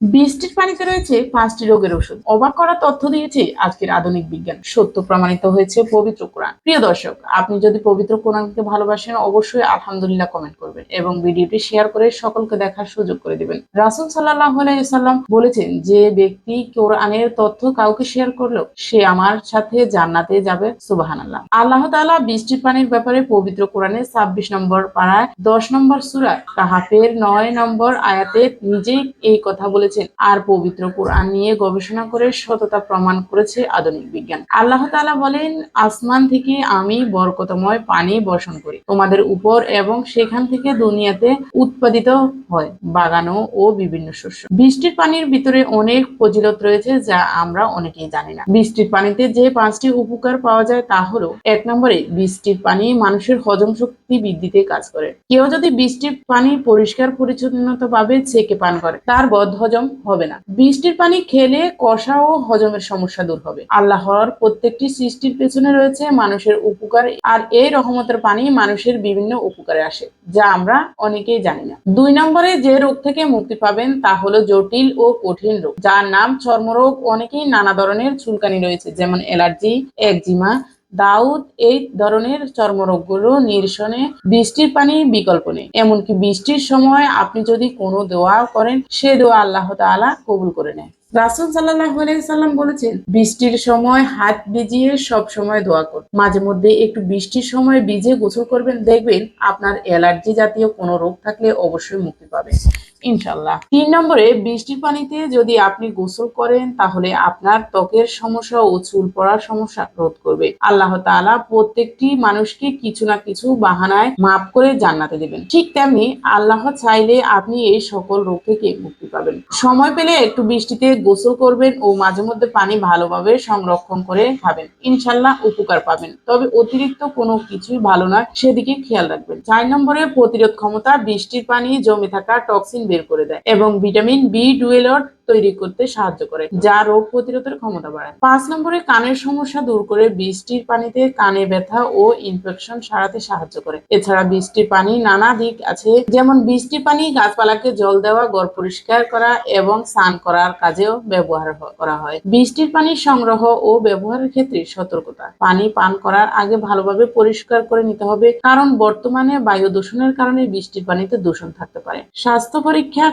বৃষ্টির পানিতে রয়েছে পাঁচটি রোগের ওষুধ। অবাক করা তথ্য দিয়েছে আজকের আধুনিক বিজ্ঞান। সত্য প্রমাণিত হয়েছে পবিত্র কোরআন। প্রিয় দর্শক, আপনি যদি পবিত্র কোরআনকে ভালোবাসেন, অবশ্যই আলহামদুলিল্লাহ কমেন্ট করবেন এবং ভিডিওটি শেয়ার করে সকলকে দেখার সুযোগ করে দিবেন। রাসুল সাল্লাহ আলাইসাল্লাম বলেছেন, যে ব্যক্তি কোরআনের তথ্য কাউকে শেয়ার করল সে আমার সাথে জান্নাতে যাবে। সুবাহান আল্লাহ আল্লাহ তাআলা বৃষ্টির পানির ব্যাপারে পবিত্র কোরআনের ছাব্বিশ নম্বর পাড়ায় দশ নম্বর সুরা কাহাফের নয় নম্বর আয়াতে নিজেই এই কথা বলেছেন আর পবিত্র কোরআন নিয়ে গবেষণা করে সততা প্রমাণ করেছে আধুনিক বিজ্ঞান। আল্লাহ তাআলা বলেন, আসমান থেকে আমি বরকতময় পানি বর্ষণ করি। তোমাদের উপর এবং সেখান থেকে দুনিয়াতে উৎপাদিত হয় বাগানো ও বিভিন্ন শস্য। বৃষ্টির পানির ভিতরে অনেক ফজিলত রয়েছে যা আমরা অনেকেই জানি না। বৃষ্টির পানিতে যে পাঁচটি উপকার পাওয়া যায় তা হলো, এক নম্বরে বৃষ্টির পানি মানুষের হজম শক্তি বৃদ্ধিতে কাজ করে। কেউ যদি বৃষ্টির পানি পরিষ্কার পরিচ্ছন্নতা ভাবে ছেঁকে পান করে, তার বদ হজম হবে না। বৃষ্টির পানি খেলে কষা ও হজমের সমস্যা দূর হবে। আল্লাহর প্রত্যেকটি সৃষ্টির পেছনে রয়েছে মানুষের উপকার আর এই রহমতের পানি মানুষের বিভিন্ন উপকারে আসে, যা আমরা অনেকেই জানি না। দুই নম্বরে যে রোগ থেকে মুক্তি পাবেন তা হলো জটিল ও কঠিন রোগ, যার নাম চর্মরোগ। অনেকেই নানা ধরনের চুলকানি রয়েছে, যেমন অ্যালার্জি, একজিমা দাউদ এই ধরনের চর্মরোগগুলো নিরসনে বৃষ্টির পানি বিকল্প নেই। এমনকি বৃষ্টির সময় আপনি যদি কোনো দোয়া করেন, সে দোয়া আল্লাহ তাআলা কবুল করে নেয়। রাসুল সাল্লাহ সাল্লাম বলেছেন, বৃষ্টির সময় হাত ভিজিয়ে সব সময় দোয়া কর মাঝে মধ্যে একটু বৃষ্টির সময় ভিজে গোসল করবেন, দেখবেন আপনার অ্যালার্জি জাতীয় কোনো রোগ থাকলে অবশ্যই মুক্তি পাবে ইনশাল্লাহ তিন নম্বরে, বৃষ্টির পানিতে যদি আপনি গোসল করেন, তাহলে আপনার ত্বকের সমস্যা ও চুল পড়ার সমস্যা রোধ করবে। আল্লাহ তাআলা প্রত্যেকটি মানুষকে কিছু না কিছু বাহানায় মাফ করে জান্নাতে দেবেন। ঠিক তেমনি আল্লাহ চাইলে আপনি এই সকল রোগ থেকে মুক্তি পাবেন। সময় পেলে একটু বৃষ্টিতে গোসল করবেন ও মাঝে মধ্যে পানি ভালোভাবে সংরক্ষণ করে খাবেন। ইনশাল্লাহ উপকার পাবেন। তবে অতিরিক্ত কোনো কিছুই ভালো নয় সেদিকে খেয়াল রাখবেন। চার নম্বরে, প্রতিরোধ ক্ষমতা, বৃষ্টির পানি, জমে থাকা টক্সিন বের করে দেয় এবং ভিটামিন বি ডুয়েলট তৈরি করতে সাহায্য করে, যা রোগ প্রতিরোধের ক্ষমতা বাড়ায়। পাঁচ নম্বরে কানের সমস্যা দূর করে বৃষ্টির পানিতে কানে ব্যথা ও ইনফেকশন সারাতে সাহায্য করে। এছাড়া বৃষ্টির পানি নানা দিক আছে, যেমন বৃষ্টির পানি গাছপালাকে জল দেওয়া গড় পরিষ্কার করা এবং স্নান করার কাজেও ব্যবহার করা হয়। বৃষ্টির পানি সংগ্রহ ও ব্যবহারের ক্ষেত্রে সতর্কতা। পানি পান করার আগে ভালোভাবে পরিষ্কার করে নিতে হবে, কারণ বর্তমানে বায়ু দূষণের কারণে বৃষ্টির পানিতে দূষণ থাকতে পারে। স্বাস্থ্য পরীক্ষা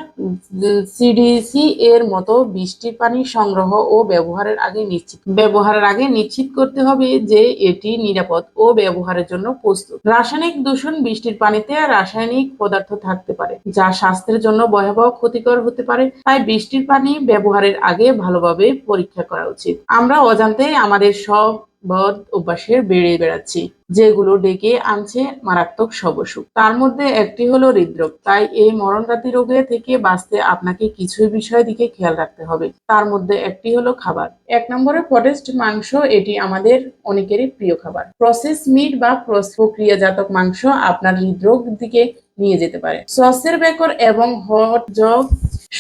সিডিসি এর মতো বৃষ্টির পানি সংগ্রহ ও ব্যবহারের আগে নিশ্চিত ব্যবহারের আগে নিশ্চিত করতে হবে যে এটি নিরাপদ ও ব্যবহারের জন্য প্রস্তুত। রাসায়নিক দূষণ বৃষ্টির পানিতে রাসায়নিক পদার্থ থাকতে পারে, যা স্বাস্থ্যের জন্য ভয়াবহ ক্ষতিকর হতে পারে। তাই বৃষ্টির পানি ব্যবহারের আগে ভালোভাবে পরীক্ষা করা উচিত। আমরা অজান্তে আমাদের সব বদ অভ্যাসের বেড়ে বেড়াচ্ছি, যেগুলো ডেকে আনছে মারাত্মক সব অসুখ তার মধ্যে একটি হলো হৃদরোগ। তাই এই মরণঘাতী রোগে থেকে বাঁচতে আপনাকে কিছু বিষয় দিকে খেয়াল রাখতে হবে। তার মধ্যে একটি হলো খাবার। এক নম্বরে ফরেস্ট মাংস, এটি আমাদের অনেকেরই প্রিয় খাবার। প্রসেস মিট বা প্রক্রিয়াজাতক মাংস আপনার হৃদরোগ দিকে নিয়ে যেতে পারে। সসের বেকর এবং হট জগ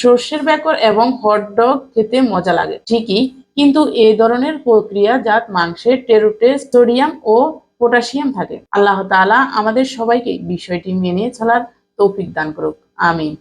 সর্ষের বেকর এবং হট ডগ খেতে মজা লাগে। ঠিকই কিন্তু এই ধরনের প্রক্রিয়া প্রক্রিয়াজাত মাংসে টেরোটে, সোডিয়াম ও পটাশিয়াম থাকে। আল্লাহ তালা আমাদের সবাইকে বিষয়টি মেনে চলার তৌফিক দান করুক। আমিন।